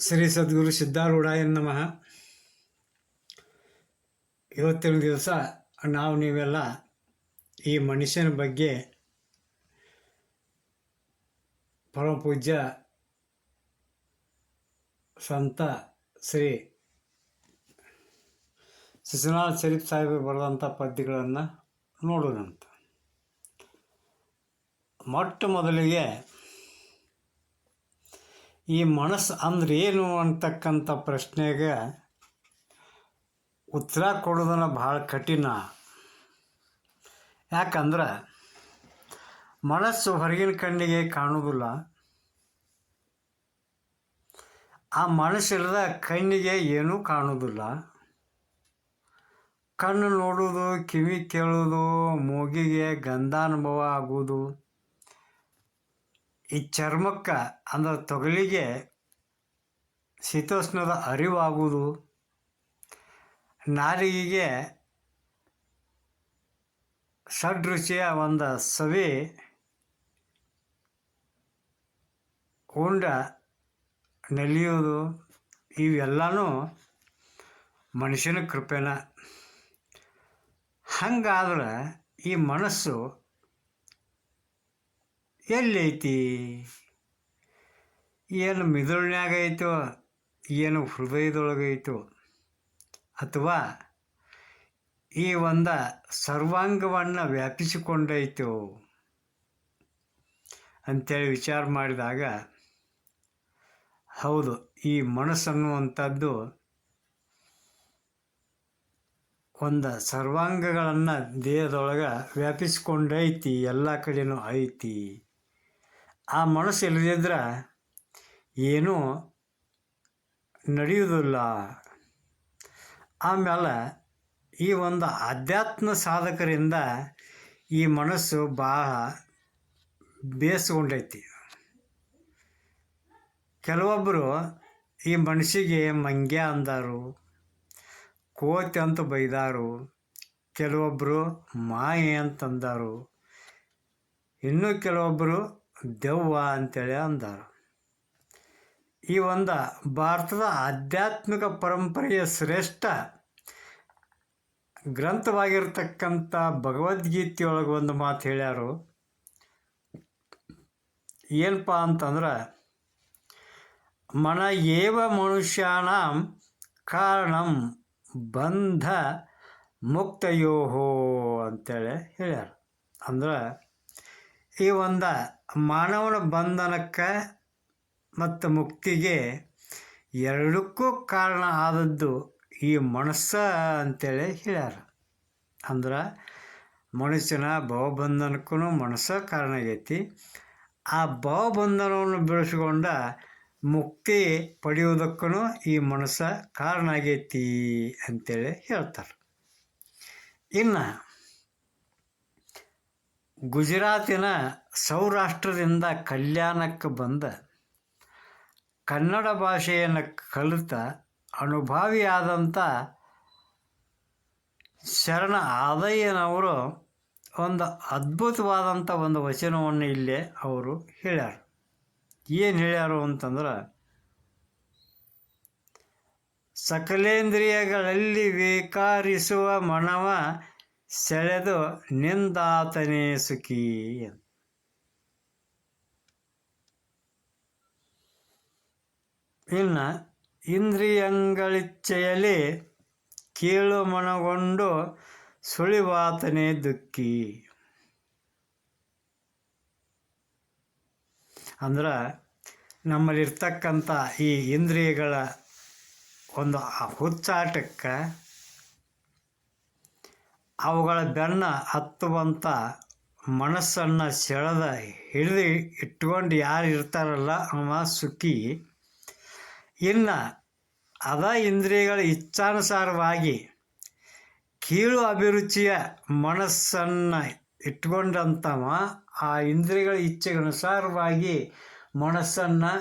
ಶ್ರೀ ಸದ್ಗುರು ಸಿದ್ಧಾರೂಢಾಯ ನಮಃ. ಇವತ್ತಿನ ದಿವಸ ನಾವು ನೀವೆಲ್ಲ ಈ ಮನುಷ್ಯನ ಬಗ್ಗೆ ಪರಮಪೂಜ್ಯ ಸಂತ ಶ್ರೀ ಶಿಶುನಾಥ್ ಶರೀಫ್ ಸಾಹೇಬರು ಬರೆದಂಥ ಪದ್ಯಗಳನ್ನು ನೋಡೋಣಂತ. ಮೊಟ್ಟ ಮೊದಲಿಗೆ ಈ ಮನಸ್ಸು ಅಂದ್ರೆ ಏನು ಅಂತಕ್ಕಂಥ ಪ್ರಶ್ನೆಗೆ ಉತ್ತರ ಕೊಡೋದನ್ನ ಭಾಳ ಕಠಿಣ. ಯಾಕಂದ್ರೆ ಮನಸ್ಸು ಹೊರಗಿನ ಕಣ್ಣಿಗೆ ಕಾಣೋದಿಲ್ಲ ಆ ಮನಸ್ಸಿಲ್ಲದ ಕಣ್ಣಿಗೆ ಏನೂ ಕಾಣೋದಿಲ್ಲ ಕಣ್ಣು ನೋಡೋದು ಕಿವಿ ಕೇಳೋದು ಮೂಗಿಗೆ ಗಂಧಾನುಭವ ಆಗುವುದು. ಈ ಚರ್ಮಕ್ಕೆ ಅಂದ್ರೆ ತೊಗಲಿಗೆ ಶೀತೋಷ್ಣದ ಅರಿವಾಗುವುದು. ನಾಲಿಗೆಗೆ ಷಡ್ರುಚಿಯ ಒಂದು ಸವಿ ಉಂಡ ನಲಿಯೋದು ಇವೆಲ್ಲನೂ ಮನುಷ್ಯನ ಕೃಪೆನ. ಹಂಗಾದ್ರೆ ಈ ಮನಸ್ಸು ಎಲ್ಲೈತಿ? ಏನು ಮಿದುಳಿನ್ಯಾಗ ಐತೋ, ಏನು ಹೃದಯದೊಳಗೈತೋ, ಅಥವಾ ಈ ಒಂದು ಸರ್ವಾಂಗವನ್ನು ವ್ಯಾಪಿಸಿಕೊಂಡೈತೋ ಅಂತೇಳಿ ವಿಚಾರ ಮಾಡಿದಾಗ, ಹೌದು, ಈ ಮನಸ್ಸನ್ನುವಂಥದ್ದು ಒಂದು ಸರ್ವಾಂಗಗಳನ್ನು ದೇಹದೊಳಗೆ ವ್ಯಾಪಿಸ್ಕೊಂಡೈತಿ, ಎಲ್ಲ ಕಡೆಯೂ ಐತಿ. ಆ ಮನಸ್ಸು ಇಲ್ಲದಿದ್ರೆ ಏನೂ ನಡೆಯುವುದಿಲ್ಲ. ಆಮೇಲೆ ಈ ಒಂದು ಆಧ್ಯಾತ್ಮ ಸಾಧಕರಿಂದ ಈ ಮನಸ್ಸು ಭಾಳ ಬೇಸ್ಗೊಂಡೈತಿ. ಕೆಲವೊಬ್ಬರು ಈ ಮನಸ್ಸಿಗೆ ಮಂಗ್ಯ ಅಂದರು, ಕೋತಿ ಅಂತ ಬೈದಾರು ಕೆಲವೊಬ್ಬರು ಮಾಯೆ ಅಂತಂದರು, ಇನ್ನೂ ಕೆಲವೊಬ್ಬರು ದೆವ್ವ ಅಂತೇಳಿ ಅಂದರು. ಈ ಒಂದು ಭಾರತದ ಆಧ್ಯಾತ್ಮಿಕ ಪರಂಪರೆಯ ಶ್ರೇಷ್ಠ ಗ್ರಂಥವಾಗಿರ್ತಕ್ಕಂಥ ಭಗವದ್ಗೀತೆಯೊಳಗೆ ಒಂದು ಮಾತು ಹೇಳ್ಯಾರು. ಏನಪ್ಪ ಅಂತಂದ್ರೆ, ಮನ ಏವ ಮನುಷ್ಯಾನ ಕಾರಣಂ ಬಂಧ ಮುಕ್ತಯೋಹೋ ಅಂತೇಳಿ ಹೇಳ್ಯಾರ. ಅಂದ್ರೆ ಈ ಒಂದು ಮಾನವನ ಬಂಧನಕ್ಕೆ ಮತ್ತು ಮುಕ್ತಿಗೆ ಎರಡಕ್ಕೂ ಕಾರಣ ಆದದ್ದು ಈ ಮನಸ್ಸ ಅಂತೇಳಿ ಹೇಳ್ಯಾರ. ಅಂದ್ರೆ ಮನುಷ್ಯನ ಭವಬಂಧನಕ್ಕೂ ಮನಸ್ಸ ಕಾರಣ ಆಗೈತಿ. ಆ ಭವಬಂಧನವನ್ನು ಬೆಳೆಸ್ಕೊಂಡ ಮುಕ್ತಿ ಪಡೆಯುವುದಕ್ಕೂ ಈ ಮನಸ್ಸ ಕಾರಣ ಆಗೈತಿ ಅಂತೇಳಿ ಹೇಳ್ತಾರೆ. ಇನ್ನು ಗುಜರಾತಿನ ಸೌರಾಷ್ಟ್ರದಿಂದ ಕಲ್ಯಾಣಕ್ಕೆ ಬಂದ ಕನ್ನಡ ಭಾಷೆಯನ್ನು ಕಲಿತ ಅನುಭಾವಿಯಾದಂಥ ಶರಣ ಆದಯ್ಯನವರು ಒಂದು ಅದ್ಭುತವಾದಂಥ ಒಂದು ವಚನವನ್ನು ಇಲ್ಲೇ ಅವರು ಹೇಳ್ಯಾರ. ಏನು ಹೇಳ್ಯಾರು ಅಂತಂದ್ರೆ, ಸಕಲೇಂದ್ರಿಯಗಳಲ್ಲಿ ವೇಕಾರಿಸುವ ಮನವ ಸೆಳೆದು ನಿಂದಾತನೇ ಸುಖಿ ಅಂತ ಇನ್ನು ಇಂದ್ರಿಯಂಗಳಿಚ್ಛೆಯಲ್ಲಿ ಕೀಳು ಮನಗೊಂಡು ಸುಳಿವಾತನೇ ದುಃಖಿ. ಅಂದ್ರೆ ನಮ್ಮಲ್ಲಿರ್ತಕ್ಕಂಥ ಈ ಇಂದ್ರಿಯಗಳ ಒಂದು ಹುಚ್ಚಾಟಕ್ಕೆ ಅವುಗಳ ಬೆನ್ನ ಹತ್ತುವಂಥ ಮನಸ್ಸನ್ನು ಸೆಳೆದ ಹಿಡಿದು ಇಟ್ಕೊಂಡು ಯಾರು ಇರ್ತಾರಲ್ಲ ಅವ ಸುಖಿ. ಇನ್ನು ಅದ ಇಂದ್ರಿಯಗಳ ಇಚ್ಛಾನುಸಾರವಾಗಿ ಕೀಳು ಅಭಿರುಚಿಯ ಮನಸ್ಸನ್ನು ಇಟ್ಕೊಂಡಂಥವ ಆ ಇಂದ್ರಿಯಗಳ ಇಚ್ಛೆಗನುಸಾರವಾಗಿ ಮನಸ್ಸನ್ನು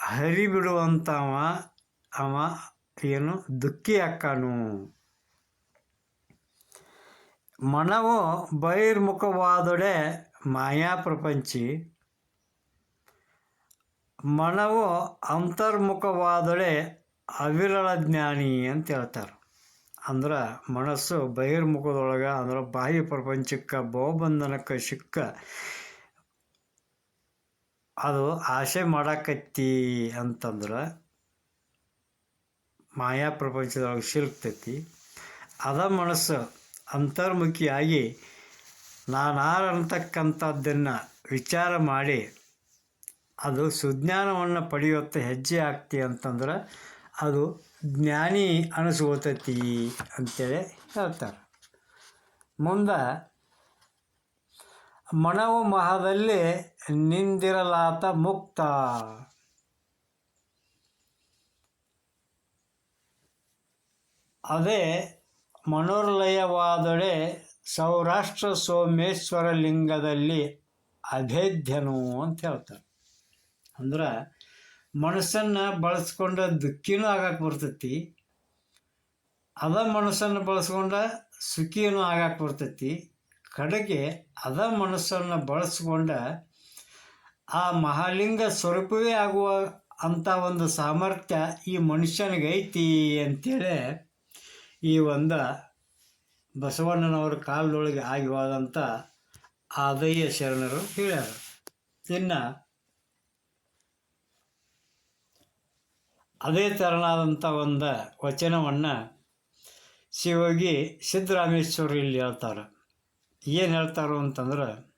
ಹರಿಬಿಡುವಂಥವ ಅವ ಏನು ದುಃಖಿ ಅಕ್ಕನು. ಮನವು ಬಹಿರ್ಮುಖವಾದೊಡೆ ಮಾಯಾ ಪ್ರಪಂಚಿ. ಮನವು ಅಂತರ್ಮುಖವಾದೊಡೆ ಅವಿರಳ ಜ್ಞಾನಿ ಅಂತ ಹೇಳ್ತಾರೆ. ಅಂದ್ರೆ ಮನಸ್ಸು ಬಹಿರ್ಮುಖದೊಳಗೆ, ಅಂದ್ರೆ ಬಾಹ್ಯ ಪ್ರಪಂಚಕ್ಕೆ, ಬಹುಬಂಧನಕ್ಕೆ, ಸಿಕ್ಕ. ಅದು ಆಸೆ ಮಾಡಾಕತ್ತಿ ಅಂತಂದ್ರೆ ಮಾಯಾ ಪ್ರಪಂಚದೊಳಗೆ ಸಿಲುಕ್ತೈತಿ. ಅದ ಮನಸ್ಸು ಅಂತರ್ಮುಖಿಯಾಗಿ ನಾನಾರಂತಕ್ಕಂಥದ್ದನ್ನು ವಿಚಾರ ಮಾಡಿ, ಅದು ಸುಜ್ಞಾನವನ್ನು ಪಡೆಯುವತ್ತ ಹೆಜ್ಜೆ ಆಗ್ತಿ ಅಂತಂದ್ರೆ ಅದು ಜ್ಞಾನಿ ಅನಿಸ್ಕೋತೈತಿ ಅಂತೇಳಿ ಹೇಳ್ತಾರೆ. ಮುಂದೆ, ಮನವು ಮಹದಲ್ಲಿ ನಿಂದಿರಲಾತ ಮುಕ್ತ. ಅದೇ ಮನೋರ್ಲಯವಾದೊಡೆ ಸೌರಾಷ್ಟ್ರ ಸೋಮೇಶ್ವರ ಲಿಂಗದಲ್ಲಿ ಅಭೇದ್ಯನು ಅಂತ ಹೇಳ್ತಾರೆ. ಅಂದ್ರೆ ಮನಸ್ಸನ್ನು ಬಳಸ್ಕೊಂಡ ದುಃಖಿನೂ ಆಗಕ್ಕೆ ಬರ್ತೈತಿ, ಅದ ಮನಸ್ಸನ್ನು ಬಳಸ್ಕೊಂಡ ಸುಖಿನೂ ಆಗಕ್ಕೆ ಬರ್ತೈತಿ, ಕಡೆಗೆ ಅದ ಮನಸ್ಸನ್ನು ಬಳಸ್ಕೊಂಡ ಆ ಮಹಾಲಿಂಗ ಸ್ವರೂಪವೇ ಆಗುವ ಅಂಥ ಒಂದು ಸಾಮರ್ಥ್ಯ ಈ ಮನುಷ್ಯನಿಗೆ ಐತಿ ಅಂತೇಳಿ ಈ ಒಂದು ಬಸವಣ್ಣನವರ ಕಾಲದೊಳಗೆ ಆಗಿ ಹೋದಂಥ ಆದಯ್ಯ ಶರಣರು ಹೇಳ್ಯಾರ. ಇನ್ನು ಅದೇ ತೆರನಾದಂಥ ಒಂದು ವಚನವನ್ನು ಶಿವಗಿ ಸಿದ್ದರಾಮೇಶ್ವರ ಇಲ್ಲಿ ಹೇಳ್ತಾರೆ. ಏನು ಹೇಳ್ತಾರೋ ಅಂತಂದ್ರೆ,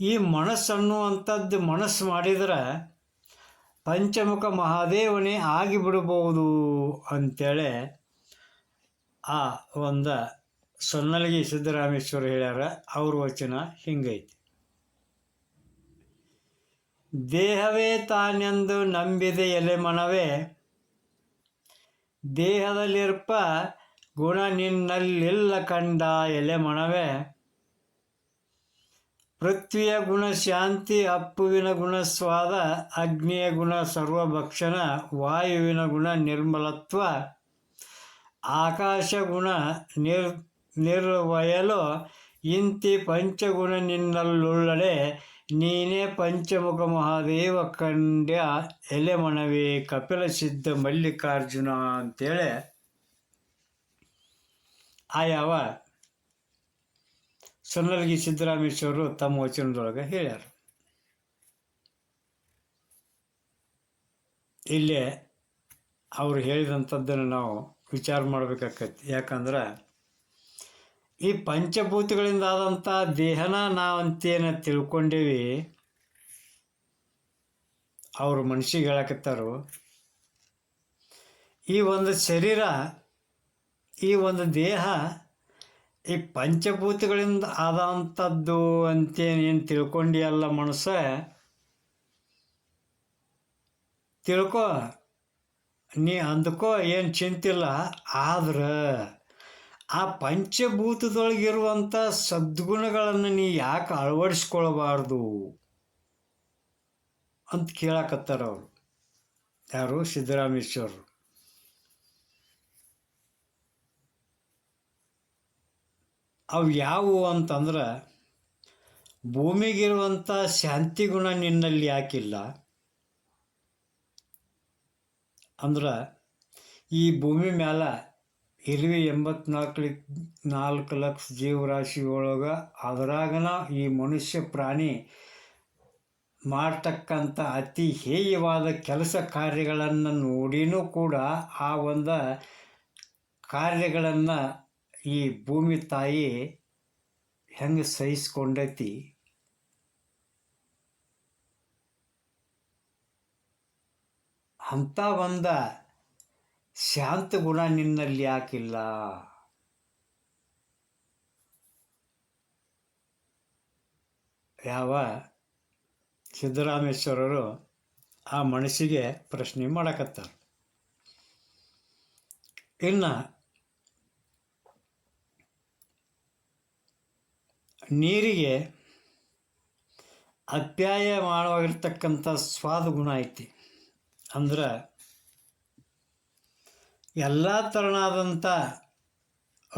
ಈ ಮನಸ್ಸನ್ನುವಂಥದ್ದು ಮನಸ್ಸು ಮಾಡಿದರೆ ಪಂಚಮುಖ ಮಹಾದೇವನೇ ಆಗಿಬಿಡಬಹುದು ಅಂತೇಳಿ ಆ ಒಂದು ಸೊನ್ನಲಗಿ ಸಿದ್ದರಾಮೇಶ್ವರ ಹೇಳ್ಯಾರ, ಅವ್ರ ವಚನ ಹಿಂಗೈತಿ. ದೇಹವೇ ತಾನೆಂದು ನಂಬಿದೆ ಎಲೆ ಮನವೇ, ದೇಹದಲ್ಲಿರ್ಪ ಗುಣ ನಿನ್ನಲ್ಲಿಲ್ಲ ಕಂಡ ಎಲೆ ಮನವೇ. ಪೃಥ್ವಿಯ ಗುಣ ಶಾಂತಿ ಅಪ್ಪುವಿನ ಗುಣ ಸ್ವಾದ, ಅಗ್ನಿಯ ಗುಣ ಸರ್ವಭಕ್ಷಣ, ವಾಯುವಿನ ಗುಣ ನಿರ್ಮಲತ್ವ ಆಕಾಶ ಗುಣ ನಿರ್ ನಿರ್ವಯಲು ಇಂತಿ ಪಂಚಗುಣ ನಿನ್ನಲ್ಲುಳ್ಳಡೆ, ನೀನೇ ಪಂಚಮುಖ ಮಹಾದೇವ ಕಂಡ್ಯ ಎಲೆ ಮನವೇ ಕಪಿಲ ಸಿದ್ಧ ಮಲ್ಲಿಕಾರ್ಜುನ ಅಂತೇಳಿ. ಆಯಾವ ಸೊನ್ನಲ್ಗಿ ಸಿದ್ದರಾಮೇಶ್ವರರು ತಮ್ಮ ವಚನದೊಳಗೆ ಹೇಳ್ಯಾರ. ಇಲ್ಲೇ ಅವರು ಹೇಳಿದಂಥದ್ದನ್ನು ನಾವು ವಿಚಾರ ಮಾಡ್ಬೇಕಾಕೈತಿ ಯಾಕಂದ್ರೆ ಈ ಪಂಚಭೂತಗಳಿಂದ ಆದಂಥ ದೇಹನ ನಾವಂತೇನು ತಿಳ್ಕೊಂಡೇವಿ, ಅವರು ಮನುಷ್ಯಗೆ ಹೇಳಕತ್ತಾರು. ಈ ಒಂದು ಶರೀರ, ಈ ಒಂದು ದೇಹ ಈ ಪಂಚಭೂತಗಳಿಂದ ಆದಂಥದ್ದು ಅಂತೇನೇನು ತಿಳ್ಕೊಂಡಿಯಲ್ಲ ಮನುಷ್ಯ ತಿಳ್ಕೊ. ನೀ ಅಂದ್ಕೋ ಏನು ಚಿಂತಿಲ್ಲ, ಆದ್ರೆ ಆ ಪಂಚಭೂತದೊಳಗಿರುವಂಥ ಸದ್ಗುಣಗಳನ್ನು ನೀ ಯಾಕೆ ಅಳವಡಿಸ್ಕೊಳ್ಬಾರ್ದು? ಅಂತ ಕೇಳಕತ್ತಾರ ಅವರು. ಯಾರು? ಸಿದ್ದರಾಮೇಶ್ವರರು ಅವು ಯಾವುವು ಅಂತಂದ್ರೆ ಭೂಮಿಗಿರುವಂಥ ಶಾಂತಿ ಗುಣ ನಿನ್ನಲ್ಲಿ ಯಾಕಿಲ್ಲ. ಅಂದ್ರೆ ಈ ಭೂಮಿ ಮ್ಯಾಲ ಇರುವೆ ಎಂಬತ್ನಾಲ್ಕು ನಾಲ್ಕು ಲಕ್ಷ ಜೀವರಾಶಿ ಒಳಗೆ ಅದರಾಗನ ಈ ಮನುಷ್ಯ ಪ್ರಾಣಿ ಮಾಡ್ತಕ್ಕಂಥ ಅತಿ ಹೇಯವಾದ ಕೆಲಸ ಕಾರ್ಯಗಳನ್ನು ನೋಡಿನೂ ಕೂಡ ಆ ಒಂದು ಕಾರ್ಯಗಳನ್ನು ಈ ಭೂಮಿ ತಾಯಿ ಹೆಂಗೆ ಸಹಿಸ್ಕೊಂಡೈತಿ. ಅಂಥ ಒಂದು ಶಾಂತ ಗುಣ ನಿನ್ನಲ್ಲಿ ಯಾಕಿಲ್ಲ? ಯಾವ ಸಿದ್ದರಾಮೇಶ್ವರರು ಆ ಮನಸ್ಸಿಗೆ ಪ್ರಶ್ನೆ ಮಾಡಕತ್ತಾರೆ. ಇನ್ನು ನೀರಿಗೆ ಅಪ್ಯಾಯಮಾನವಾಗಿರ್ತಕ್ಕಂಥ ಸ್ವಾದ ಗುಣ ಐತಿ. ಅಂದ್ರೆ ಎಲ್ಲ ಥರನಾದಂಥ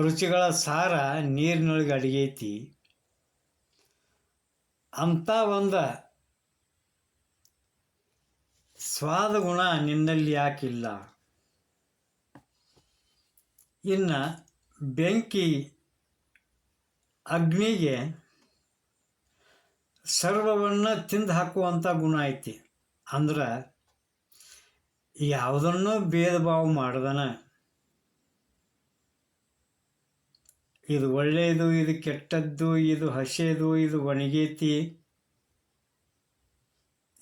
ರುಚಿಗಳ ಸಾರ ನೀರಿನೊಳಗೆ ಅಡಿಗೆ ಐತಿ ಅಂಥ ಒಂದು ಸ್ವಾದ ಗುಣ ನಿನ್ನಲ್ಲಿ ಯಾಕಿಲ್ಲ. ಇನ್ನು ಬೆಂಕಿ ಅಗ್ನಿಗೆ ಸರ್ವವನ್ನು ತಿಂದು ಹಾಕುವಂಥ ಗುಣ ಐತಿ. ಅಂದ್ರೆ ಯಾವುದನ್ನೂ ಭೇದ ಭಾವ ಮಾಡ್ದನ? ಇದು ಒಳ್ಳೆಯದು, ಇದು ಕೆಟ್ಟದ್ದು, ಇದು ಹಸೆದು ಇದು ಒಣಗೈತಿ,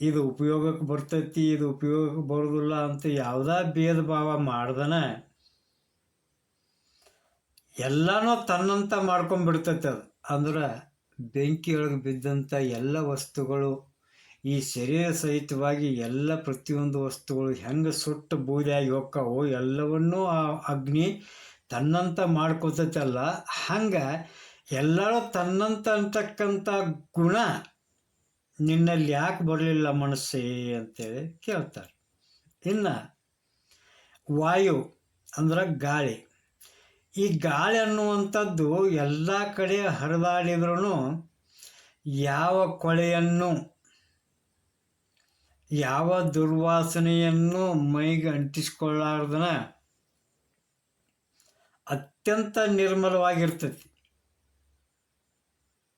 ಇದು ಉಪಯೋಗಕ್ಕೆ ಬರ್ತೈತಿ, ಇದು ಉಪಯೋಗಕ್ಕೆ ಬರೋದಿಲ್ಲ ಅಂತ ಯಾವುದೇ ಭೇದ ಭಾವ ಮಾಡ್ದನ? ಎಲ್ಲನೂ ತನ್ನಂತ ಮಾಡ್ಕೊಂಡ್ಬಿಡ್ತೈತೆ ಅದು. ಅಂದ್ರೆ ಬೆಂಕಿಯೊಳಗೆ ಬಿದ್ದಂಥ ಎಲ್ಲ ವಸ್ತುಗಳು ಈ ಶರೀರ ಸಹಿತವಾಗಿ ಎಲ್ಲ ಪ್ರತಿಯೊಂದು ವಸ್ತುಗಳು ಹೆಂಗೆ ಸುಟ್ಟು ಬೂದಿಯಾಗಿ ಹೋಕ್ಕವು ಎಲ್ಲವನ್ನೂ ಆ ಅಗ್ನಿ ತನ್ನಂತ ಮಾಡ್ಕೋತೈತಲ್ಲ ಹಂಗೆ ಎಲ್ಲರೂ ತನ್ನಂತ ಅಂತಕ್ಕಂಥ ಗುಣ ನಿನ್ನಲ್ಲಿ ಯಾಕೆ ಬರಲಿಲ್ಲ ಮನಸ್ಸೇ ಅಂತೇಳಿ ಕೇಳ್ತಾರೆ. ಇನ್ನು ವಾಯು ಅಂದ್ರೆ ಗಾಳಿ. ಈ ಗಾಳಿ ಅನ್ನುವಂಥದ್ದು ಎಲ್ಲ ಕಡೆ ಹರಿದಾಡಿದ್ರೂ ಯಾವ ಕೊಳೆಯನ್ನು ಯಾವ ದುರ್ವಾಸನೆಯನ್ನು ಮೈಗೆ ಅಂಟಿಸ್ಕೊಳ್ಳಾರ್ದನ? ಅತ್ಯಂತ ನಿರ್ಮಲವಾಗಿರ್ತೈತಿ.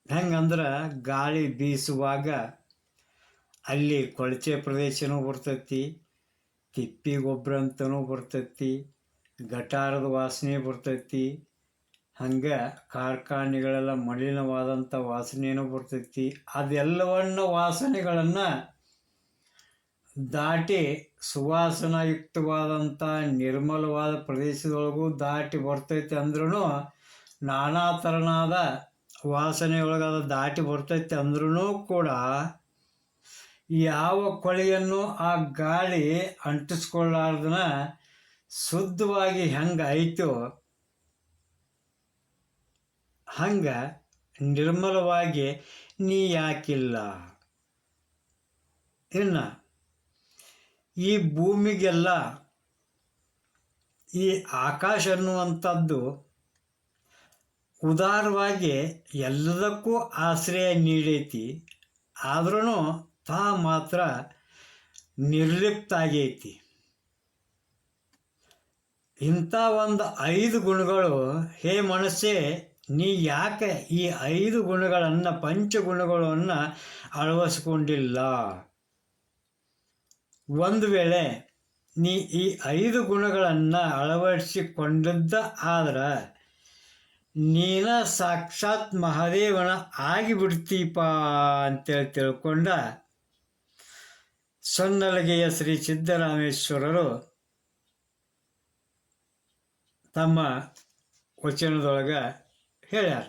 ಹೆಂಗಂದ್ರೆ ಗಾಳಿ ಬೀಸುವಾಗ ಅಲ್ಲಿ ಕೊಳಚೆ ಪ್ರದೇಶನೂ ಬರ್ತೈತಿ, ತಿಪ್ಪಿ ಗೊಬ್ಬರ ಅಂತನೂ ಬರ್ತೈತಿ, ಗಟಾರದ ವಾಸನೆ ಬರ್ತೈತಿ, ಹಂಗೆ ಕಾರ್ಖಾನೆಗಳೆಲ್ಲ ಮಲಿನವಾದಂಥ ವಾಸನೆಯೂ ಬರ್ತೈತಿ. ಅದೆಲ್ಲವನ್ನು ವಾಸನೆಗಳನ್ನು ದಾಟಿ ಸುವಾಸನಾಯುಕ್ತವಾದಂಥ ನಿರ್ಮಲವಾದ ಪ್ರದೇಶದೊಳಗೂ ದಾಟಿ ಬರ್ತೈತೆ ಅಂದ್ರೂ ನಾನಾ ಥರನಾದ ವಾಸನೆಯೊಳಗಾದ ದಾಟಿ ಬರ್ತೈತೆ ಅಂದ್ರೂ ಕೂಡ ಯಾವ ಕೊಳೆಯನ್ನು ಆ ಗಾಳಿ ಅಂಟಿಸ್ಕೊಳ್ಳಾರ್ದನ ಶುದ್ಧವಾಗಿ ಹೆಂಗೆ ಐತೋ ಹಂಗೆ ನಿರ್ಮಲವಾಗಿ ನೀ ಯಾಕಿಲ್ಲ. ಇನ್ನು ಈ ಭೂಮಿಗೆಲ್ಲ ಈ ಆಕಾಶ ಅನ್ನುವಂಥದ್ದು ಉದಾರವಾಗಿ ಎಲ್ಲದಕ್ಕೂ ಆಶ್ರಯ ನೀಡೈತಿ. ಆದ್ರೂ ತಾ ಮಾತ್ರ ನಿರ್ಲಿಪ್ತ ಆಗೈತಿ. ಇಂಥ ಒಂದು ಐದು ಗುಣಗಳು, ಹೇ ಮನಸ್ಸೇ, ನೀ ಯಾಕೆ ಈ ಐದು ಗುಣಗಳನ್ನು, ಪಂಚಗುಣಗಳನ್ನು ಅಳವಡಿಸ್ಕೊಂಡಿಲ್ಲ? ಒಂದು ವೇಳೆ ನೀ ಈ ಐದು ಗುಣಗಳನ್ನು ಅಳವಡಿಸಿಕೊಂಡಿದ್ದ ಆದ್ರೆ ನೀನ ಸಾಕ್ಷಾತ್ ಮಹಾದೇವನ ಆಗಿಬಿಡ್ತೀಪ ಅಂತೇಳಿ ತಿಳ್ಕೊಂಡ ಸೊನ್ನಲಗೆಯ ಶ್ರೀ ಸಿದ್ದರಾಮೇಶ್ವರರು ತಮ್ಮ ವಚನದೊಳಗೆ ಹೇಳ್ಯಾರ.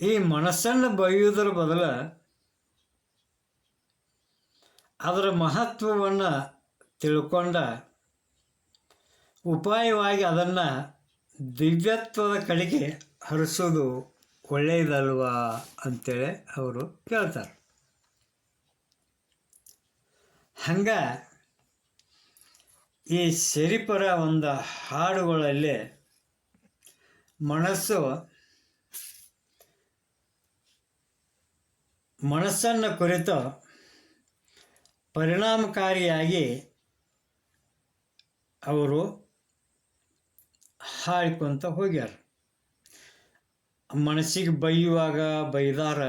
ಈ ಮನಸ್ಸನ್ನು ಬಯ್ಯುವುದರ ಬದಲು ಅದರ ಮಹತ್ವವನ್ನು ತಿಳ್ಕೊಂಡ ಉಪಾಯವಾಗಿ ಅದನ್ನು ದಿವ್ಯತ್ವದ ಕಡೆಗೆ ಹರಿಸೋದು ಒಳ್ಳೆಯದಲ್ವಾ ಅಂತೇಳಿ ಅವರು ಕೇಳ್ತಾರೆ. ಹಂಗೆ ಈ ಸರಿಪರ ಒಂದು ಹಾಡುಗಳಲ್ಲಿ ಮನಸ್ಸು ಮನಸ್ಸನ್ನು ಕುರಿತು ಪರಿಣಾಮಕಾರಿಯಾಗಿ ಅವರು ಹಾಡ್ಕೊತ ಹೋಗ್ಯಾರ. ಮನಸ್ಸಿಗೆ ಬೈಯುವಾಗ ಬೈದಾರ,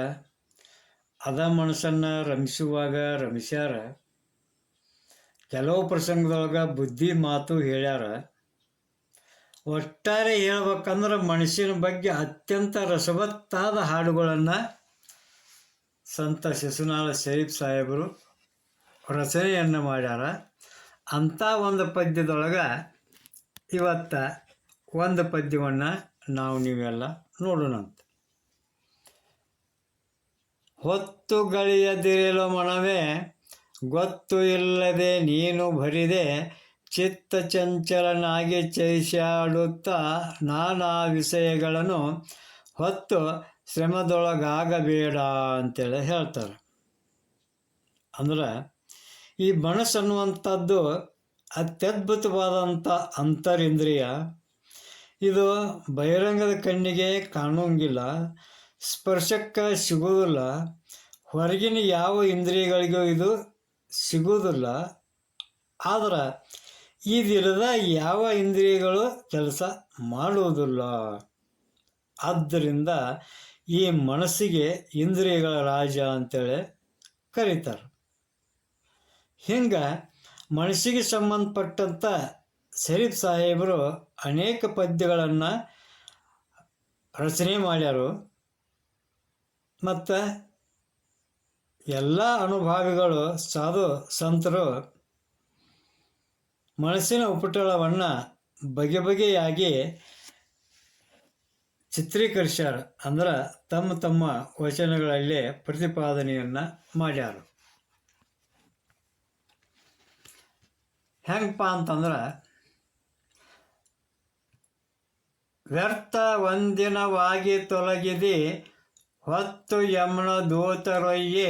ಅದ ಮನಸ್ಸನ್ನು ರಮಿಸುವಾಗ ರಮಿಸ್ಯಾರ. ಕೆಲವು ಪ್ರಸಂಗದೊಳಗೆ ಬುದ್ಧಿ ಮಾತು ಹೇಳ್ಯಾರ. ಒಟ್ಟಾರೆ ಹೇಳ್ಬೇಕಂದ್ರೆ ಮನಸ್ಸಿನ ಬಗ್ಗೆ ಅತ್ಯಂತ ರಸವತ್ತಾದ ಹಾಡುಗಳನ್ನು ಸಂತ ಶಿಶುನಾಳ ಶರೀಫ್ ಸಾಹೇಬರು ರಚನೆಯನ್ನು ಮಾಡ್ಯಾರ. ಅಂಥ ಒಂದು ಪದ್ಯದೊಳಗೆ ಇವತ್ತ ಒಂದು ಪದ್ಯವನ್ನು ನಾವು ನೀವೆಲ್ಲ ನೋಡೋಣಂತ. ಹೊತ್ತು ಗಳಿಯದಿರಲು ಮನವೇ, ಗೊತ್ತು ಇಲ್ಲದೆ ನೀನು ಭರಿದೆ ಚಿತ್ತ ಚಂಚಲನಾಗಿ ಚೈಸಾಡುತ್ತಾ ನಾನಾ ವಿಷಯಗಳನ್ನು ಹೊತ್ತು ಶ್ರಮದೊಳಗಾಗಬೇಡ ಅಂತೇಳಿ ಹೇಳ್ತಾರೆ. ಅಂದ್ರೆ ಈ ಮನಸ್ಸು ಅನ್ನುವಂಥದ್ದು ಅತ್ಯದ್ಭುತವಾದಂಥ ಅಂತರಿಂದ್ರಿಯ. ಇದು ಬಹಿರಂಗದ ಕಣ್ಣಿಗೆ ಕಾಣೋಂಗಿಲ್ಲ ಸ್ಪರ್ಶಕ್ಕೆ ಸಿಗೋದಿಲ್ಲ ಹೊರಗಿನ ಯಾವ ಇಂದ್ರಿಯಗಳಿಗೂ ಇದು ಸಿಗುವುದಿಲ್ಲ. ಆದ್ರೆ ಇದಿಲ್ಲದ ಯಾವ ಇಂದ್ರಿಯಗಳು ಕೆಲಸ ಮಾಡುವುದಿಲ್ಲ. ಆದ್ದರಿಂದ ಈ ಮನಸ್ಸಿಗೆ ಇಂದ್ರಿಯಗಳ ರಾಜ ಅಂತೇಳಿ ಕರೀತಾರೆ. ಹಿಂಗೆ ಮನಸ್ಸಿಗೆ ಸಂಬಂಧಪಟ್ಟಂಥ ಶರೀಫ್ ಸಾಹೇಬರು ಅನೇಕ ಪದ್ಯಗಳನ್ನು ರಚನೆ ಮಾಡ್ಯಾರು. ಮತ್ತು ಎಲ್ಲ ಅನುಭಾವಿಗಳು ಸಾಧು ಸಂತರು ಮನಸ್ಸಿನ ಉಪಟಳವನ್ನು ಬಗೆ ಬಗೆಯಾಗಿ ಚಿತ್ರೀಕರಿಸ್ಯಾರ. ಅಂದ್ರೆ ತಮ್ಮ ತಮ್ಮ ವಚನಗಳಲ್ಲಿ ಪ್ರತಿಪಾದನೆಯನ್ನು ಮಾಡ್ಯಾರ. ಹೆಂಗಪ್ಪ ಅಂತಂದ್ರೆ ವ್ಯರ್ಥ ಒಂದಿನವಾಗಿ ತೊಲಗಿದಿ ಹೊತ್ತು ಯಮನ ದೂತರೊಯ್ಯೆ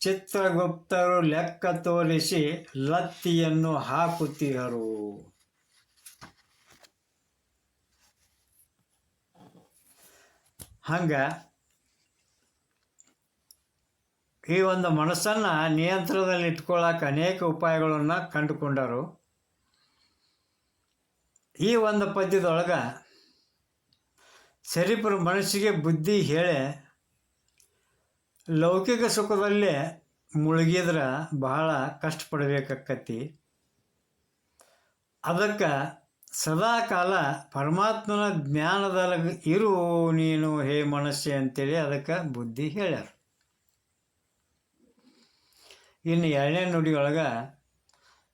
ಚಿತ್ರಗುಪ್ತರು ಲೆಕ್ಕ ತೋರಿಸಿ ಲತ್ತಿಯನ್ನು ಹಾಕುತ್ತಿದ್ದರು. ಹಂಗ ಈ ಒಂದು ಮನಸ್ಸನ್ನು ನಿಯಂತ್ರಣದಲ್ಲಿ ಇಟ್ಕೊಳ್ಳೋಕೆ ಅನೇಕ ಉಪಾಯಗಳನ್ನು ಕಂಡುಕೊಂಡರು. ಈ ಒಂದು ಪದ್ಯದೊಳಗೆ ಶರೀಫರು ಮನಸ್ಸಿಗೆ ಬುದ್ಧಿ ಹೇಳಿ ಲೌಕಿಕ ಸುಖದಲ್ಲಿ ಮುಳುಗಿದ್ರೆ ಬಹಳ ಕಷ್ಟಪಡಬೇಕಾಕತಿ ಅದಕ್ಕೆ ಸದಾಕಾಲ ಪರಮಾತ್ಮನ ಜ್ಞಾನದೊಳಗೆ ಇರು ನೀನು ಹೇ ಮನಸ್ಸೆ ಅಂತೇಳಿ ಅದಕ್ಕೆ ಬುದ್ಧಿ ಹೇಳ್ಯಾರ. ಇನ್ನು ಎರಡನೇ ನುಡಿಯೊಳಗೆ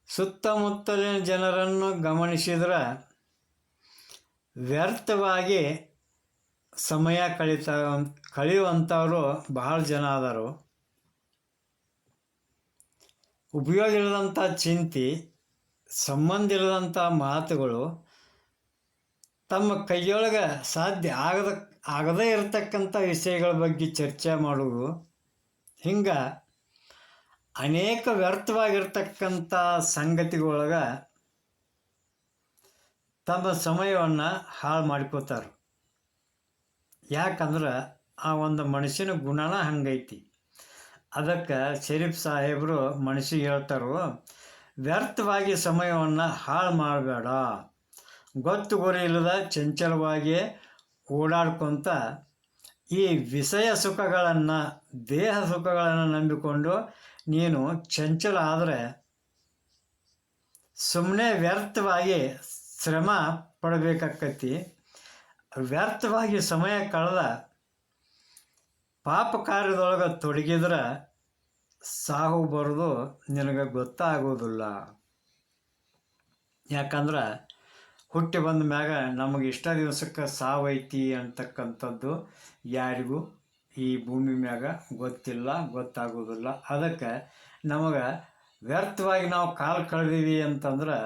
ಸುತ್ತಮುತ್ತಲಿನ ಜನರನ್ನು ಗಮನಿಸಿದ್ರೆ ವ್ಯರ್ಥವಾಗಿ ಸಮಯ ಕಳೀತ, ಕಳೆಯುವಂಥವರು ಬಹಳ ಜನ ಆದರು. ಉಪಯೋಗ ಇಲ್ಲದಂಥ ಚಿಂತೆ, ಸಂಬಂಧ ಇಲ್ಲದಂಥ ಮಾತುಗಳು ತಮ್ಮ ಕೈಯೊಳಗೆ ಸಾಧ್ಯ ಆಗದ, ಆಗದೇ ಇರತಕ್ಕಂಥ ವಿಷಯಗಳ ಬಗ್ಗೆ ಚರ್ಚೆ ಮಾಡುವುದು. ಹಿಂಗೆ ಅನೇಕ ವ್ಯರ್ಥವಾಗಿರ್ತಕ್ಕಂಥ ಸಂಗತಿಗಳೊಳಗೆ ತಮ್ಮ ಸಮಯವನ್ನು ಹಾಳು ಮಾಡ್ಕೋತಾರೆ. ಯಾಕಂದ್ರೆ ಆ ಒಂದು ಮನುಷ್ಯನ ಗುಣನ ಹಂಗೈತಿ. ಅದಕ್ಕೆ ಶರೀಫ್ ಸಾಹೇಬರು ಮನುಷ್ಯಗೆ ಹೇಳ್ತಾರೋ ವ್ಯರ್ಥವಾಗಿ ಸಮಯವನ್ನು ಹಾಳು ಮಾಡಬೇಡ. ಗೊತ್ತು ಗುರಿ ಇಲ್ಲದ ಚಂಚಲವಾಗಿ ಓಡಾಡ್ಕೊತ ಈ ವಿಷಯ ಸುಖಗಳನ್ನು, ದೇಹ ಸುಖಗಳನ್ನು ನಂಬಿಕೊಂಡು ನೀನು ಚಂಚಲ ಆದರೆ ಸುಮ್ಮನೆ ವ್ಯರ್ಥವಾಗಿ ಶ್ರಮ ಪಡಬೇಕಾಕತಿ ವ್ಯರ್ಥವಾಗಿ ಸಮಯ ಕಳೆದ ಪಾಪ ಕಾರ್ಯದೊಳಗೆ ತೊಡಗಿದ್ರೆ ಸಾವು ಬರೋದು ನಿನಗೆ ಗೊತ್ತಾಗೋದಿಲ್ಲ. ಯಾಕಂದ್ರೆ ಹುಟ್ಟಿ ಬಂದ ಮ್ಯಾಗ ನಮಗೆ ಇಷ್ಟ ದಿವಸಕ್ಕೆ ಸಾವೈತಿ ಅಂತಕ್ಕಂಥದ್ದು ಯಾರಿಗೂ ಈ ಭೂಮಿ ಮ್ಯಾಗ ಗೊತ್ತಿಲ್ಲ, ಗೊತ್ತಾಗೋದಿಲ್ಲ. ಅದಕ್ಕೆ ನಮಗೆ ವ್ಯರ್ಥವಾಗಿ ನಾವು ಕಾಲು ಕಳೆದೀವಿ ಅಂತಂದ್ರೆ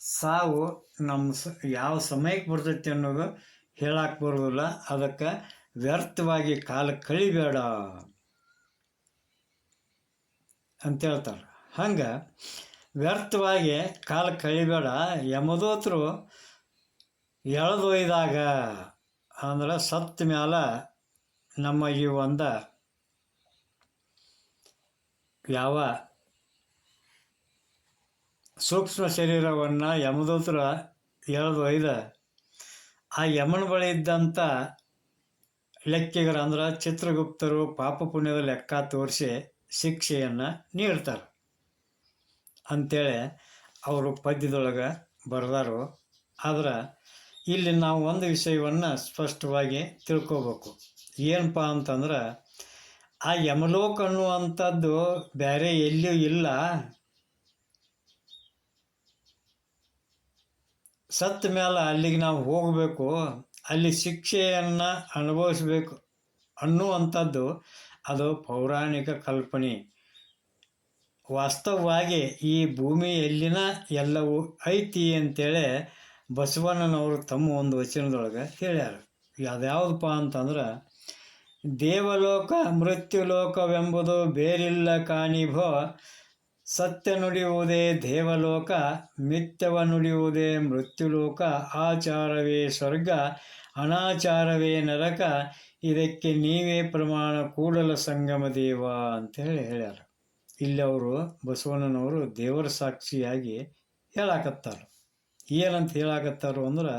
ಸಾವು ನಮ್ಮ ಸ, ಯಾವ ಸಮಯಕ್ಕೆ ಬರ್ತೈತಿ ಅನ್ನೋದು ಹೇಳಕ್ಕೆ ಬರೋದಿಲ್ಲ. ಅದಕ್ಕೆ ವ್ಯರ್ಥವಾಗಿ ಕಾಲ ಕಳಿಬೇಡ ಅಂತ ಹೇಳ್ತಾರೆ. ಹಂಗೆ ವ್ಯರ್ಥವಾಗಿ ಕಾಲ ಕಳಿಬೇಡ ಯಮದೋತರು ಎಳೆದೊಯ್ದಾಗ ಅಂದ್ರೆ ಸತ್ತ ಮ್ಯಾಲ ನಮ್ಮ ಈ ಒಂದ ಯಾವ ಸೂಕ್ಷ್ಮ ಶರೀರವನ್ನು ಯಮದೂತರ ಎಳೆದು ಒಯ್ದ ಆ ಯಮನ ಬಳಿ ಇದ್ದಂಥ ಲೆಕ್ಕಿಗರು ಅಂದ್ರೆ ಚಿತ್ರಗುಪ್ತರು ಪಾಪ ಪುಣ್ಯದ ಲೆಕ್ಕ ತೋರಿಸಿ ಶಿಕ್ಷೆಯನ್ನು ನೀಡ್ತಾರೆ. ಅಂಥೇಳಿ ಅವರು ಪದ್ಯದೊಳಗೆ ಬರೆದಾರು. ಆದ್ರೆ ಇಲ್ಲಿ ನಾವು ಒಂದು ವಿಷಯವನ್ನು ಸ್ಪಷ್ಟವಾಗಿ ತಿಳ್ಕೋಬೇಕು. ಏನಪ್ಪ ಅಂತಂದ್ರೆ, ಆ ಯಮಲೋಕ ಅನ್ನುವಂಥದ್ದು ಬೇರೆ ಎಲ್ಲಿಯೂ ಇಲ್ಲ. ಸತ್ತ ಮೇಲೆ ಅಲ್ಲಿಗೆ ನಾವು ಹೋಗಬೇಕು, ಅಲ್ಲಿ ಶಿಕ್ಷೆಯನ್ನು ಅನುಭವಿಸ್ಬೇಕು ಅನ್ನುವಂಥದ್ದು ಅದು ಪೌರಾಣಿಕ ಕಲ್ಪನೆ. ವಾಸ್ತವವಾಗಿ ಈ ಭೂಮಿಯಲ್ಲಿನ ಎಲ್ಲವೂ ಐತಿ ಅಂತೇಳಿ ಬಸವಣ್ಣನವರು ತಮ್ಮ ಒಂದು ವಚನದೊಳಗೆ ಹೇಳ್ಯಾರ. ಅದ್ಯಾವುದಪ್ಪ ಅಂತಂದ್ರೆ ದೇವಲೋಕ, ಮೃತ್ಯುಲೋಕವೆಂಬುದು ಬೇರಿಲ್ಲ ಕಾಣಿಭೋ. ಸತ್ಯ ನುಡಿಯುವುದೇ ದೇವಲೋಕ, ಮಿಥ್ಯವ ನುಡಿಯುವುದೇ ಮೃತ್ಯುಲೋಕ, ಆಚಾರವೇ ಸ್ವರ್ಗ, ಅನಾಚಾರವೇ ನರಕ. ಇದಕ್ಕೆ ನೀವೇ ಪ್ರಮಾಣ ಕೂಡಲ ಸಂಗಮ ದೇವ ಅಂತೇಳಿ ಹೇಳ್ಯಾರ. ಇಲ್ಲಿ ಅವರು ಬಸವಣ್ಣನವರು ದೇವರ ಸಾಕ್ಷಿಯಾಗಿ ಹೇಳಾಕತ್ತಾರ. ಏನಂತ ಹೇಳಾಕತ್ತಾರು ಅಂದ್ರೆ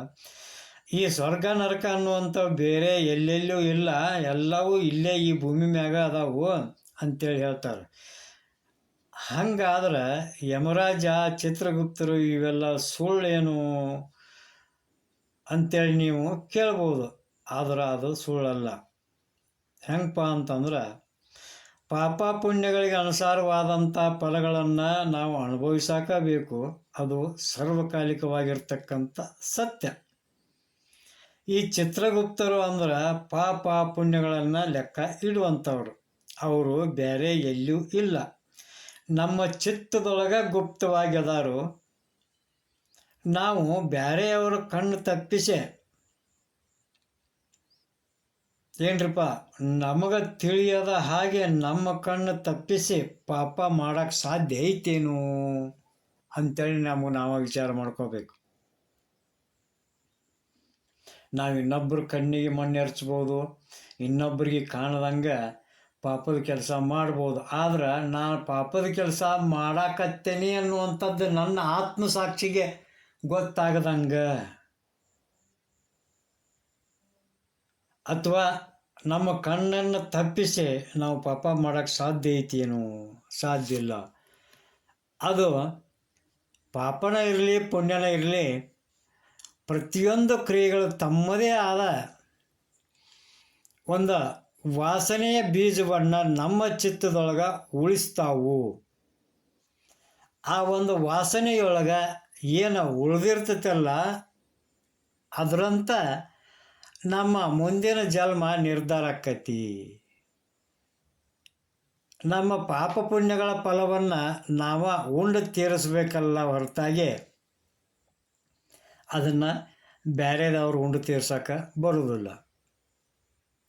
ಈ ಸ್ವರ್ಗ, ನರಕ ಅನ್ನುವಂಥ ಬೇರೆ ಎಲ್ಲೆಲ್ಲೂ ಇಲ್ಲ. ಎಲ್ಲವೂ ಇಲ್ಲೇ ಈ ಭೂಮಿ ಮ್ಯಾಗ ಅದಾವು ಅಂತೇಳಿ ಹೇಳ್ತಾರೆ. ಹಂಗಾದ್ರೆ ಯಮರಾಜ, ಚಿತ್ರಗುಪ್ತರು ಇವೆಲ್ಲ ಸುಳ್ಳೇನು ಅಂತೇಳಿ ನೀವು ಕೇಳ್ಬೋದು. ಆದ್ರೆ ಅದು ಸುಳ್ಳಲ್ಲ. ಹೆಂಗಪ್ಪ ಅಂತಂದ್ರೆ ಪಾಪ ಪುಣ್ಯಗಳಿಗೆ ಅನುಸಾರವಾದಂಥ ಫಲಗಳನ್ನು ನಾವು ಅನುಭವಿಸಾಕಬೇಕು ಅದು ಸರ್ವಕಾಲಿಕವಾಗಿರ್ತಕ್ಕಂಥ ಸತ್ಯ. ಈ ಚಿತ್ರಗುಪ್ತರು ಅಂದ್ರೆ ಪಾಪ ಪುಣ್ಯಗಳನ್ನು ಲೆಕ್ಕ ಇಡುವಂಥವ್ರು. ಅವರು ಬೇರೆ ಎಲ್ಲೂ ಇಲ್ಲ. ನಮ್ಮ ಚಿತ್ತದೊಳಗೆ ಗುಪ್ತವಾಗಿದಾರು. ನಾವು ಬೇರೆಯವರ ಕಣ್ಣು ತಪ್ಪಿಸಿ. ಏನ್ರಿಪ್ಪ, ನಮಗೆ ತಿಳಿಯದ ಹಾಗೆ ನಮ್ಮ ಕಣ್ಣು ತಪ್ಪಿಸಿ ಪಾಪ ಮಾಡೋಕ್ಕೆ ಸಾಧ್ಯ ಐತೇನು? ಅಂತೇಳಿ ನಮಗೆ ನಾವು ವಿಚಾರ ಮಾಡ್ಕೋಬೇಕು. ನಾವು ಇನ್ನೊಬ್ಬರ ಕಣ್ಣಿಗೆ ಮಣ್ಣು ಎರಚ್ಬೋದು ಇನ್ನೊಬ್ಬರಿಗೆ ಕಾಣದಂಗೆ ಪಾಪದ ಕೆಲಸ ಮಾಡ್ಬೋದು. ಆದ್ರೆ ನಾನು ಪಾಪದ ಕೆಲಸ ಮಾಡಾಕತ್ತೇನೆ ಅನ್ನುವಂಥದ್ದು ನನ್ನ ಆತ್ಮಸಾಕ್ಷಿಗೆ ಗೊತ್ತಾಗದಂಗೆ. ಅಥವಾ ನಮ್ಮ ಕಣ್ಣನ್ನು ತಪ್ಪಿಸಿ ನಾವು ಪಾಪ ಮಾಡೋಕ್ಕೆ ಸಾಧ್ಯ ಐತೇನು? ಸಾಧ್ಯ ಇಲ್ಲ. ಅದು ಪಾಪನ ಇರಲಿ, ಪುಣ್ಯನ ಇರಲಿ ಪ್ರತಿಯೊಂದು ಕ್ರಿಯೆಗಳು ತಮ್ಮದೇ ಆದ ಒಂದು ವಾಸನೆಯ ಬೀಜವನ್ನು ನಮ್ಮ ಚಿತ್ತದೊಳಗೆ ಉಳಿಸ್ತಾವು. ಆ ಒಂದು ವಾಸನೆಯೊಳಗೆ ಏನು ಉಳಿದಿರ್ತೈತಲ್ಲ, ಅದರಂತ ನಮ್ಮ ಮುಂದಿನ ಜನ್ಮ ನಿರ್ಧಾರ ಆಕತಿ ನಮ್ಮ ಪಾಪ ಪುಣ್ಯಗಳ ಫಲವನ್ನು ನಾವು ಉಂಡು ತೀರಿಸ್ಬೇಕಲ್ಲ ಹೊರತಾಗಿ ಅದನ್ನು ಬೇರೆದವ್ರು ಉಂಡು ತೀರ್ಸೋಕೆ ಬರೋದಿಲ್ಲ.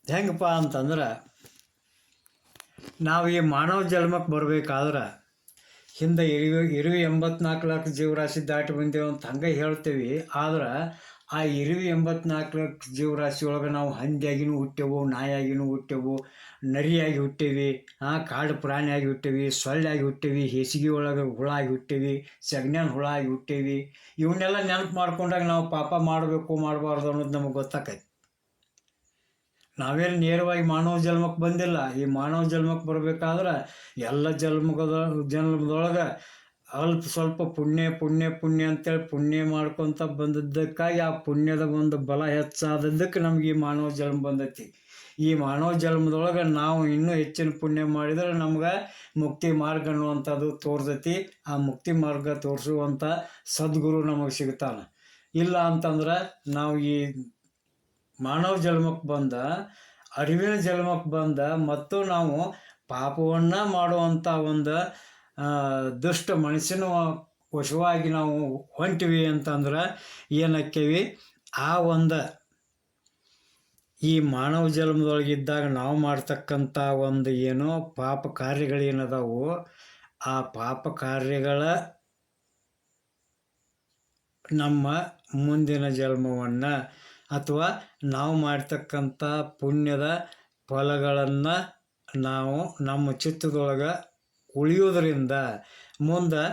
ಹೆಂಗಪ್ಪ ಅಂತಂದ್ರೆ, ನಾವು ಈ ಮಾನವ ಜನ್ಮಕ್ಕೆ ಬರಬೇಕಾದ್ರೆ ಹಿಂದೆ ಇರುವೆ ಇರುವೆ ಎಂಬತ್ನಾಲ್ಕು ಲಕ್ಷ ಜೀವರಾಶಿ ದಾಟಿ ಬಂದೇವು ಅಂತ ಹಂಗೆ ಹೇಳ್ತೀವಿ. ಆದ್ರೆ ಆ ಇರುವೆ ಎಂಬತ್ನಾಲ್ಕು ಲಕ್ಷ ಜೀವರಾಶಿ ಒಳಗೆ ನಾವು ಹಂದಿಯಾಗಿನೂ ಹುಟ್ಟೆವು, ನಾಯಾಗಿನೂ ಹುಟ್ಟೆವು ನರಿಯಾಗಿ ಹುಟ್ಟೇವಿ ಕಾಡು ಪ್ರಾಣಿಯಾಗಿ ಹುಟ್ಟೇವಿ, ಸೊಳ್ಳೆಯಾಗಿ ಹುಟ್ಟೇವಿ ಹೇಸಿಗೆ ಒಳಗೆ ಹುಳ ಆಗಿ ಹುಟ್ಟೇವಿ, ಸಗಣ್ಯಾನ ಹುಳ ಆಗಿ ಹುಟ್ಟೇವಿ. ಇವನ್ನೆಲ್ಲ ನೆನಪು ಮಾಡ್ಕೊಂಡಾಗ ನಾವು ಪಾಪ ಮಾಡಬೇಕು, ಮಾಡಬಾರ್ದು ಅನ್ನೋದು ನಮಗೆ ಗೊತ್ತಾಕೈತಿ. ನಾವೇನು ನೇರವಾಗಿ ಮಾನವ ಜನ್ಮಕ್ಕೆ ಬಂದಿಲ್ಲ. ಈ ಮಾನವ ಜನ್ಮಕ್ಕೆ ಬರಬೇಕಾದ್ರೆ ಎಲ್ಲ ಜನ್ಮದ, ಜನ್ಮದೊಳಗೆ ಅಲ್ಪ ಸ್ವಲ್ಪ ಪುಣ್ಯ ಪುಣ್ಯ ಪುಣ್ಯ ಅಂತೇಳಿ ಪುಣ್ಯ ಮಾಡ್ಕೊತ ಬಂದದ್ದಕ್ಕಾಗಿ ಆ ಪುಣ್ಯದ ಒಂದು ಬಲ ಹೆಚ್ಚಾದದ್ದಕ್ಕೆ ನಮಗೆ ಈ ಮಾನವ ಜನ್ಮ ಬಂದೈತಿ. ಈ ಮಾನವ ಜನ್ಮದೊಳಗೆ ನಾವು ಇನ್ನೂ ಹೆಚ್ಚಿನ ಪುಣ್ಯ ಮಾಡಿದ್ರೆ ನಮ್ಗೆ ಮುಕ್ತಿ ಮಾರ್ಗ ಅನ್ನುವಂಥದ್ದು ತೋರ್ತೈತಿ ಆ ಮುಕ್ತಿ ಮಾರ್ಗ ತೋರಿಸುವಂಥ ಸದ್ಗುರು ನಮಗೆ ಸಿಗ್ತಾನೆ. ಇಲ್ಲ ಅಂತಂದ್ರೆ ನಾವು ಈ ಮಾನವ ಜನ್ಮಕ್ಕೆ ಬಂದ, ಅರಿವಿನ ಜನ್ಮಕ್ಕೆ ಬಂದ, ಮತ್ತು ನಾವು ಪಾಪವನ್ನು ಮಾಡುವಂಥ ಒಂದು ದುಷ್ಟ ಮನಸ್ಸಿನ ವಶವಾಗಿ ನಾವು ಹೊಂಟಿವಿ ಅಂತಂದ್ರೆ ಏನಕ್ಕೇವಿ ಆ ಒಂದು ಈ ಮಾನವ ಜನ್ಮದೊಳಗಿದ್ದಾಗ ನಾವು ಮಾಡ್ತಕ್ಕಂಥ ಒಂದು ಏನೋ ಪಾಪ ಕಾರ್ಯಗಳೇನದಾವು ಆ ಪಾಪ ಕಾರ್ಯಗಳ ನಮ್ಮ ಮುಂದಿನ ಜನ್ಮವನ್ನು ಅಥವಾ ನಾವು ಮಾಡ್ತಕ್ಕಂಥ ಪುಣ್ಯದ ಫಲಗಳನ್ನು ನಾವು ನಮ್ಮ ಚಿತ್ತದೊಳಗೆ ಉಳಿಯೋದರಿಂದ ಮುಂದೆ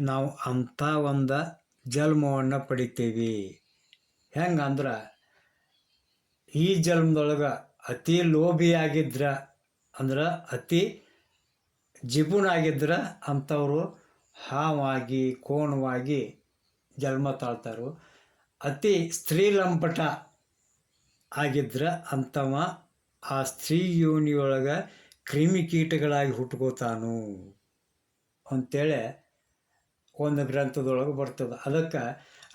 ನಾವು ಅಂಥ ಒಂದು ಜನ್ಮವನ್ನು ಪಡಿತೀವಿ. ಹೆಂಗಂದ್ರೆ ಈ ಜನ್ಮದೊಳಗೆ ಅತಿ ಲೋಭಿಯಾಗಿದ್ರ ಅಂದ್ರೆ ಅತಿ ಜಿಪುಣಾಗಿದ್ರೆ ಅಂಥವರು ಹಾವಾಗಿ, ಕೋಣವಾಗಿ ಜನ್ಮ ತಾಳ್ತಾರೋ. ಅತಿ ಸ್ತ್ರೀಲಂಪಟ ಆಗಿದ್ರ ಅಂಥವ ಆ ಸ್ತ್ರೀ ಯೋನಿಯೊಳಗೆ ಕ್ರಿಮಿಕೀಟಗಳಾಗಿ ಹುಟ್ಕೋತಾನು ಅಂತೇಳಿ ಒಂದು ಗ್ರಂಥದೊಳಗೆ ಬರ್ತದೆ. ಅದಕ್ಕೆ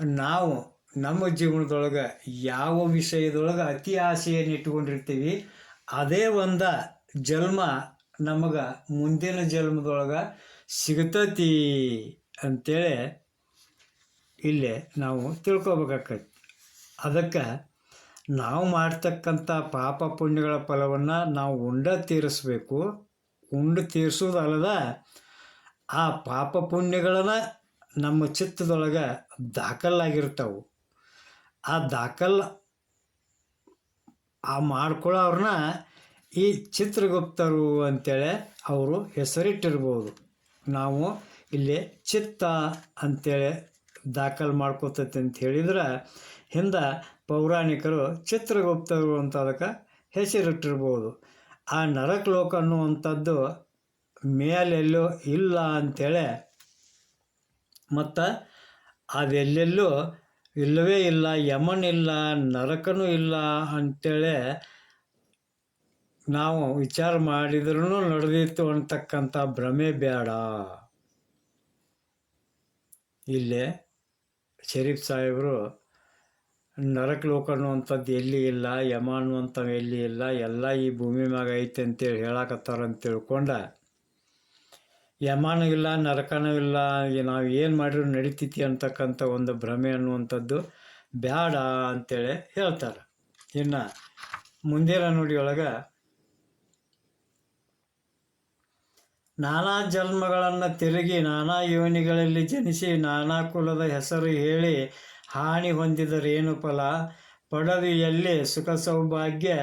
ನಾವು ನಮ್ಮ ಜೀವನದೊಳಗೆ ಯಾವ ವಿಷಯದೊಳಗೆ ಅತಿ ಆಸೆಯನ್ನು ಇಟ್ಕೊಂಡಿರ್ತೀವಿ ಅದೇ ಒಂದು ಜನ್ಮ ನಮಗೆ ಮುಂದಿನ ಜನ್ಮದೊಳಗೆ ಸಿಗತೈತಿ ಅಂತೇಳಿ ಇಲ್ಲಿ ನಾವು ತಿಳ್ಕೊಬೇಕಾಕೈತಿ. ಅದಕ್ಕೆ ನಾವು ಮಾಡ್ತಕ್ಕಂಥ ಪಾಪ ಪುಣ್ಯಗಳ ಫಲವನ್ನು ನಾವು ಉಂಡ ತೀರಿಸ್ಬೇಕು. ಉಂಡು ತೀರಿಸೋದಲ್ಲದ ಆ ಪಾಪ ಪುಣ್ಯಗಳನ್ನ ನಮ್ಮ ಚಿತ್ತದೊಳಗೆ ದಾಖಲಾಗಿರ್ತಾವೆ. ಆ ದಾಖಲ್ ಆ ಮಾಡ್ಕೊಳ್ಳೋರನ್ನ ಈ ಚಿತ್ರಗುಪ್ತರು ಅಂತೇಳಿ ಅವರು ಹೆಸರಿಟ್ಟಿರ್ಬೋದು. ನಾವು ಇಲ್ಲಿ ಚಿತ್ತ ಅಂತೇಳಿ ದಾಖಲು ಮಾಡ್ಕೋತೈತಿ ಅಂತ ಹೇಳಿದ್ರೆ ಹಿಂದೆ ಪೌರಾಣಿಕರು ಚಿತ್ರಗುಪ್ತರು ಅಂತ ಅದಕ್ಕೆ ಹೆಸರಿಟ್ಟಿರ್ಬೋದು. ಆ ನರಕ ಲೋಕ ಅನ್ನುವಂಥದ್ದು ಮೇಲೆಲ್ಲೋ ಇಲ್ಲ ಅಂಥೇಳಿ ಮತ್ತು ಅದೆಲ್ಲೆಲ್ಲೂ ಇಲ್ಲವೇ ಇಲ್ಲ ಯಮನಿಲ್ಲ ನರಕನೂ ಇಲ್ಲ ಅಂಥೇಳಿ ನಾವು ವಿಚಾರ ಮಾಡಿದ್ರೂ ನಡೆದಿತ್ತು ಅಂತಕ್ಕಂಥ ಭ್ರಮೆ ಬೇಡ. ಇಲ್ಲೇ ಶರೀಫ್ ಸಾಹೇಬರು, ನರಕ ಲೋಕ ಅನ್ನುವಂಥದ್ದು ಎಲ್ಲಿ ಇಲ್ಲ, ಯಮ ಅನ್ನುವಂಥವು ಎಲ್ಲಿ ಇಲ್ಲ, ಎಲ್ಲ ಈ ಭೂಮಿ ಮ್ಯಾಗ ಐತೆ ಅಂತೇಳಿ ಹೇಳಕತ್ತಾರ ಅಂತ ತಿಳ್ಕೊಂಡ ಯಮಾನೂ ಇಲ್ಲ ನರಕನೂ ಇಲ್ಲ ನಾವು ಏನು ಮಾಡಿದ್ರು ನಡಿತೈತಿ ಅಂತಕ್ಕಂಥ ಒಂದು ಭ್ರಮೆ ಅನ್ನುವಂಥದ್ದು ಬೇಡ ಅಂತೇಳಿ ಹೇಳ್ತಾರೆ. ಇನ್ನು ಮುಂದಿನ ನುಡಿಯೊಳಗೆ ನಾನಾ ಜನ್ಮಗಳನ್ನು ತಿರುಗಿ ನಾನಾ ಯೋನಿಗಳಲ್ಲಿ ಜನಿಸಿ ನಾನಾ ಕುಲದ ಹೆಸರು ಹೇಳಿ ಹಾನಿ ಹೊಂದಿದರೇನು ಫಲ? ಪಡವಿಯಲ್ಲಿ ಸುಖ ಸೌಭಾಗ್ಯ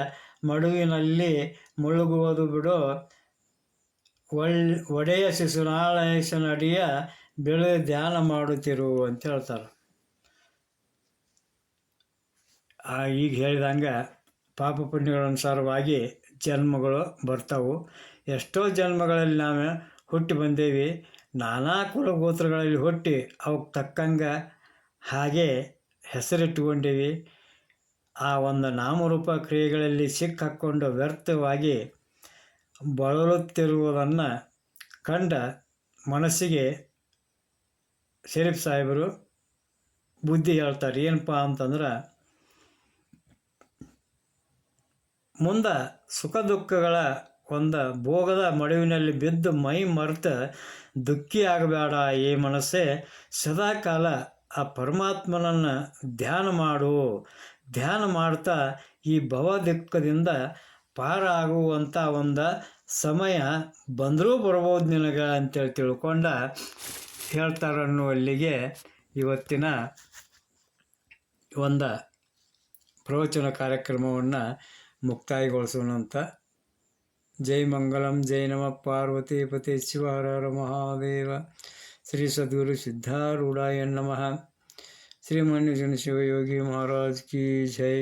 ಮಡುವಿನಲ್ಲಿ ಮುಳುಗುವುದು ಬಿಡು. ಒಳ್, ಒಡೆಯ ಶಿಶುನಾಳೇಶನಡಿಯ ಬೆಳೆ ಧ್ಯಾನ ಮಾಡುತ್ತಿರು ಅಂತ ಹೇಳ್ತಾರೆ. ಈಗ ಹೇಳಿದಂಗೆ ಪಾಪ ಪುಣ್ಯಗಳ ಅನುಸಾರವಾಗಿ ಜನ್ಮಗಳು ಬರ್ತಾವು. ಎಷ್ಟೋ ಜನ್ಮಗಳಲ್ಲಿ ನಾವು ಹುಟ್ಟಿ ಬಂದೇವಿ. ನಾನಾ ಕುಲ ಗೋತ್ರಗಳಲ್ಲಿ ಹುಟ್ಟಿ ಅವಕ್ಕೆ ತಕ್ಕಂಗೆ ಹಾಗೆ ಹೆಸರಿಟ್ಟುಕೊಂಡೀವಿ. ಆ ಒಂದು ನಾಮರೂಪ ಕ್ರಿಯೆಗಳಲ್ಲಿ ಸಿಕ್ಕಾಕ್ಕೊಂಡು ವ್ಯರ್ಥವಾಗಿ ಬಳಲುತ್ತಿರುವುದನ್ನು ಕಂಡ ಮನಸ್ಸಿಗೆ ಶರೀಫ್ ಸಾಹೇಬರು ಬುದ್ಧಿ ಹೇಳ್ತಾರೆ. ಏನಪ್ಪ ಅಂತಂದ್ರೆ, ಮುಂದೆ ಸುಖ ದುಃಖಗಳ ಒಂದು ಭೋಗದ ಮಡುವಿನಲ್ಲಿ ಬಿದ್ದು ಮೈ ಮರೆತು ದುಃಖಿ ಆಗಬೇಡ ಈ ಮನಸ್ಸೇ, ಸದಾಕಾಲ ಆ ಪರಮಾತ್ಮನನ್ನು ಧ್ಯಾನ ಮಾಡು. ಧ್ಯಾನ ಮಾಡ್ತಾ ಈ ಭವ ದುಃಖದಿಂದ ಪಾರಾಗುವಂಥ ಒಂದು ಸಮಯ ಬಂದರೂ ಬರ್ಬೋದು ನಿನಗೆ ಅಂತೇಳಿ ತಿಳ್ಕೊಂಡ ಹೇಳ್ತಾರನ್ನುವಲ್ಲಿಗೆ ಇವತ್ತಿನ ಒಂದು ಪ್ರವಚನ ಕಾರ್ಯಕ್ರಮವನ್ನು ಮುಕ್ತಾಯಗೊಳಿಸೋಣ ಅಂತ ಜೈ ಮಂಗಲಂ, ಜೈ ನಮ ಪಾರ್ವತಿ ಪತಿ ಶಿವ ಹರ ಹರ ಮಹಾದೇವ. ಶ್ರೀ ಸದ್ಗುರು ಸಿದ್ಧಾರೂಢಾಯ ನಮಃ. ಶ್ರೀಮಾನ್ಯ ಜನ ಶಿವಯೋಗಿ ಮಹಾರಾಜ್ ಕಿ ಜೈ.